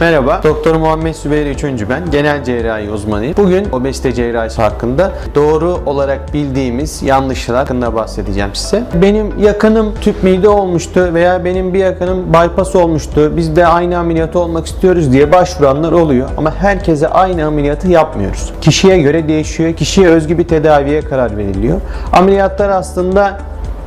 Merhaba, Doktor Muhammed Sübeyir Üçüncü ben. Genel cerrahi uzmanıyım. Bugün obezite cerrahisi hakkında doğru olarak bildiğimiz yanlışlar hakkında bahsedeceğim size. Benim yakınım tüp mide olmuştu veya benim bir yakınım bypass olmuştu. Biz de aynı ameliyatı olmak istiyoruz diye başvuranlar oluyor. Ama herkese aynı ameliyatı yapmıyoruz. Kişiye göre değişiyor. Kişiye özgü bir tedaviye karar veriliyor. Ameliyatlar aslında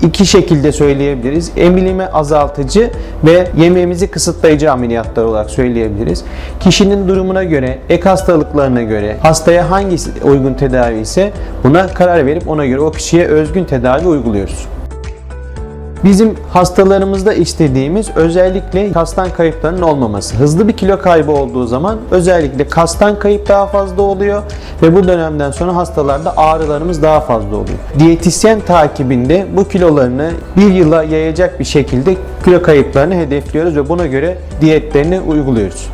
iki şekilde söyleyebiliriz. Emilimi azaltıcı ve yemeğimizi kısıtlayıcı ameliyatlar olarak söyleyebiliriz. Kişinin durumuna göre, ek hastalıklarına göre, hastaya hangisi uygun tedavi ise buna karar verip ona göre o kişiye özgün tedavi uyguluyoruz. Bizim hastalarımızda istediğimiz özellikle kastan kayıplarının olmaması. Hızlı bir kilo kaybı olduğu zaman özellikle kastan kayıp daha fazla oluyor ve bu dönemden sonra hastalarda ağrılarımız daha fazla oluyor. Diyetisyen takibinde bu kilolarını bir yıla yayacak bir şekilde kilo kayıplarını hedefliyoruz ve buna göre diyetlerini uyguluyoruz.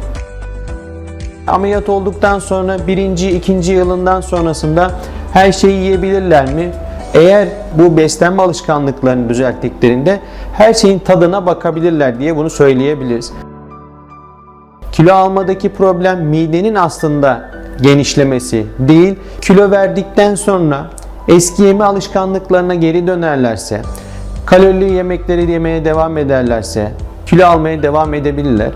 Ameliyat olduktan sonra birinci, ikinci yılından sonrasında her şeyi yiyebilirler mi? Eğer bu beslenme alışkanlıklarını düzelttiklerinde her şeyin tadına bakabilirler diye bunu söyleyebiliriz. Kilo almadaki problem midenin aslında genişlemesi değil, kilo verdikten sonra eski yeme alışkanlıklarına geri dönerlerse, kalorili yemekleri yemeye devam ederlerse kilo almaya devam edebilirler.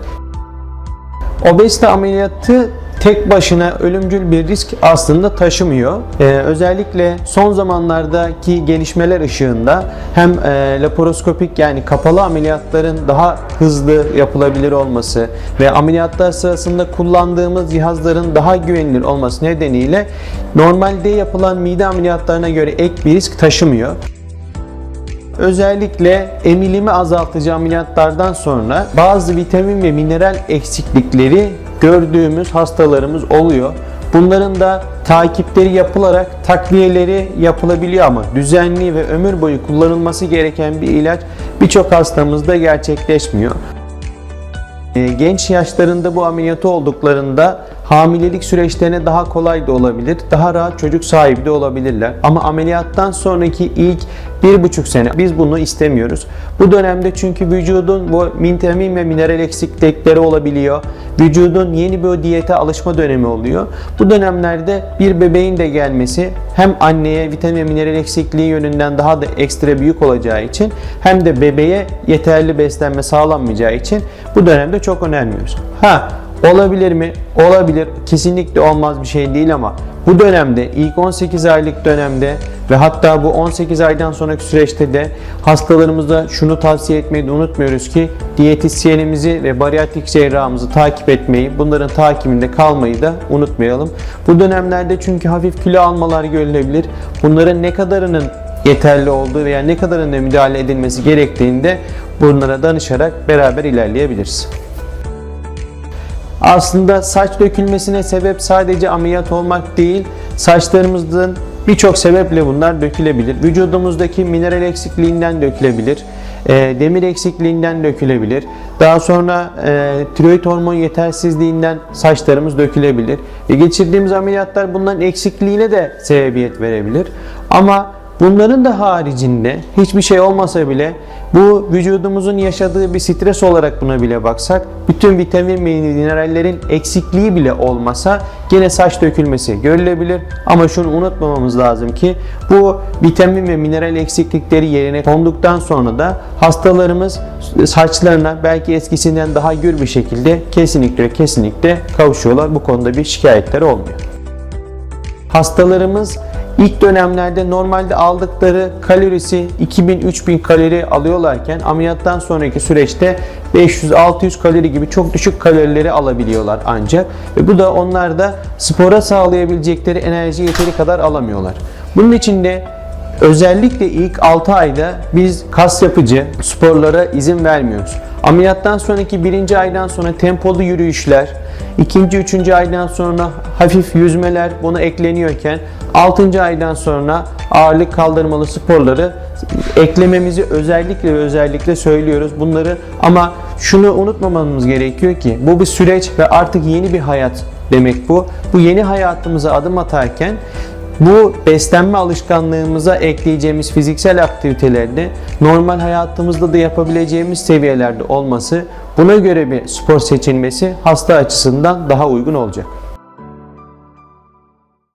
Obezite ameliyatı tek başına ölümcül bir risk aslında taşımıyor. Ee, özellikle son zamanlardaki gelişmeler ışığında hem e, laparoskopik yani kapalı ameliyatların daha hızlı yapılabilir olması ve ameliyatlar sırasında kullandığımız cihazların daha güvenilir olması nedeniyle normalde yapılan mide ameliyatlarına göre ek bir risk taşımıyor. Özellikle emilimi azaltıcı ameliyatlardan sonra bazı vitamin ve mineral eksiklikleri gördüğümüz hastalarımız oluyor. Bunların da takipleri yapılarak takviyeleri yapılabiliyor ama düzenli ve ömür boyu kullanılması gereken bir ilaç birçok hastamızda gerçekleşmiyor. Ee, Genç yaşlarında bu ameliyatı olduklarında hamilelik süreçlerine daha kolay da olabilir, daha rahat çocuk sahibi de olabilirler. Ama ameliyattan sonraki ilk bir buçuk sene biz bunu istemiyoruz. Bu dönemde çünkü vücudun bu vitamin ve mineral eksiklikleri olabiliyor. Vücudun yeni bir diyete alışma dönemi oluyor. Bu dönemlerde bir bebeğin de gelmesi hem anneye vitamin ve mineral eksikliği yönünden daha da ekstra büyük olacağı için hem de bebeğe yeterli beslenme sağlanmayacağı için bu dönemde çok önermiyoruz. Ha olabilir mi? Olabilir. Kesinlikle olmaz bir şey değil ama bu dönemde ilk 18 aylık dönemde ve hatta bu 18 aydan sonraki süreçte de hastalarımıza şunu tavsiye etmeyi de unutmuyoruz ki diyetisyenimizi ve bariyatrik cerrahımızı takip etmeyi, bunların takibinde kalmayı da unutmayalım. Bu dönemlerde çünkü hafif kilo almalar görülebilir. Bunların ne kadarının yeterli olduğu veya ne kadarına müdahale edilmesi gerektiğinde bunlara danışarak beraber ilerleyebiliriz. Aslında saç dökülmesine sebep sadece ameliyat olmak değil, saçlarımızın birçok sebeple bunlar dökülebilir. Vücudumuzdaki mineral eksikliğinden dökülebilir, e, demir eksikliğinden dökülebilir. Daha sonra e, tiroid hormon yetersizliğinden saçlarımız dökülebilir. E, geçirdiğimiz ameliyatlar bunların eksikliğine de sebebiyet verebilir. Ama Bunların da haricinde hiçbir şey olmasa bile bu vücudumuzun yaşadığı bir stres olarak buna bile baksak bütün vitamin ve minerallerin eksikliği bile olmasa gene saç dökülmesi görülebilir. Ama şunu unutmamamız lazım ki bu vitamin ve mineral eksiklikleri yerine konduktan sonra da hastalarımız saçlarına belki eskisinden daha gür bir şekilde kesinlikle kesinlikle kavuşuyorlar. Bu konuda bir şikayetleri olmuyor. Hastalarımız ilk dönemlerde normalde aldıkları kalorisi 2000-3000 kalori alıyorlarken ameliyattan sonraki süreçte 500-600 kalori gibi çok düşük kalorileri alabiliyorlar ancak ve bu da onlarda spora sağlayabilecekleri enerji yeteri kadar alamıyorlar. Bunun için de özellikle ilk 6 ayda biz kas yapıcı sporlara izin vermiyoruz. Ameliyattan sonraki birinci aydan sonra tempolu yürüyüşler, ikinci, üçüncü aydan sonra hafif yüzmeler buna ekleniyorken 6. aydan sonra ağırlık kaldırmalı sporları eklememizi özellikle ve özellikle söylüyoruz bunları ama şunu unutmamamız gerekiyor ki bu bir süreç ve artık yeni bir hayat demek bu. Bu yeni hayatımıza adım atarken Bu beslenme alışkanlığımıza ekleyeceğimiz fiziksel aktivitelerde normal hayatımızda da yapabileceğimiz seviyelerde olması buna göre bir spor seçilmesi hasta açısından daha uygun olacak.